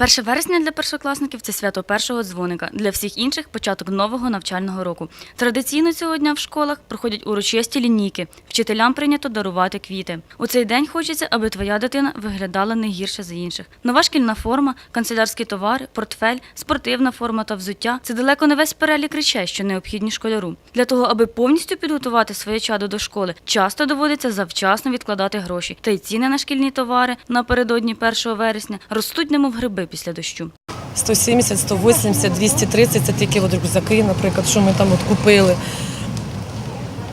1 вересня для першокласників це свято першого дзвоника. Для всіх інших початок нового навчального року. Традиційно цього дня в школах проходять урочисті лінійки. Вчителям прийнято дарувати квіти. У цей день хочеться, аби твоя дитина виглядала не гірше за інших. Нова шкільна форма, канцелярські товари, портфель, спортивна форма та взуття це далеко не весь перелік речей, що необхідні школяру. Для того, аби повністю підготувати своє чадо до школи, часто доводиться завчасно відкладати гроші. Та й ціни на шкільні товари напередодні 1 вересня ростуть немов гриби після дощу. 170, 180, 230 це тільки от рюкзаки, наприклад, що ми там от купили.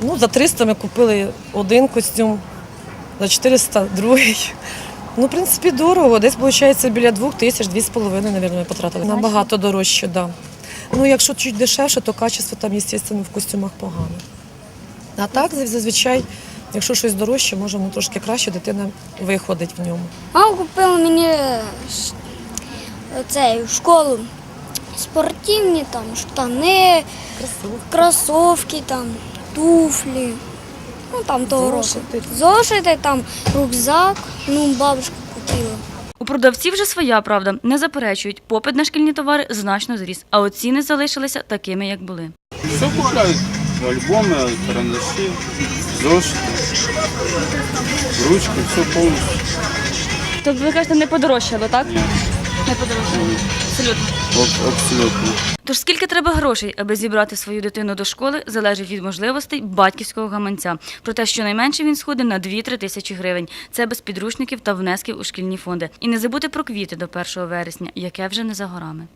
Ну, за 300 ми купили один костюм, за 400 другий. Ну, в принципі, дорого. Десь, виходить, біля двох тисяч, дві з половиною, мабуть, ми потратили. Набагато дорожче, так. Да. Ну, якщо чуть дешевше, то качество там, звісно, в костюмах погане. А так, зазвичай, якщо щось дорожче, може воно трошки краще, дитина виходить в ньому. Мама купила мені ш- цей, в школу спортивні там штани, кросовки, там, туфлі. Ну там того року. Зошити. Зошити, там, рюкзак, ну, бабушка купила. У продавців же своя правда не заперечують. Попит на шкільні товари значно зріс, а от ціни залишилися такими, як були. Все купляють. Альбоми, карандаші, зошити, ручки, все повністю. Тобто ви кажете, не подорожчало, так? Ні. Не подорожчало. Абсолютно. Абсолютно. Тож скільки треба грошей, аби зібрати свою дитину до школи, залежить від можливостей батьківського гаманця. Проте, щонайменше він сходить на 2-3 тисячі гривень. Це без підручників та внесків у шкільні фонди. І не забути про квіти до 1 вересня, яке вже не за горами.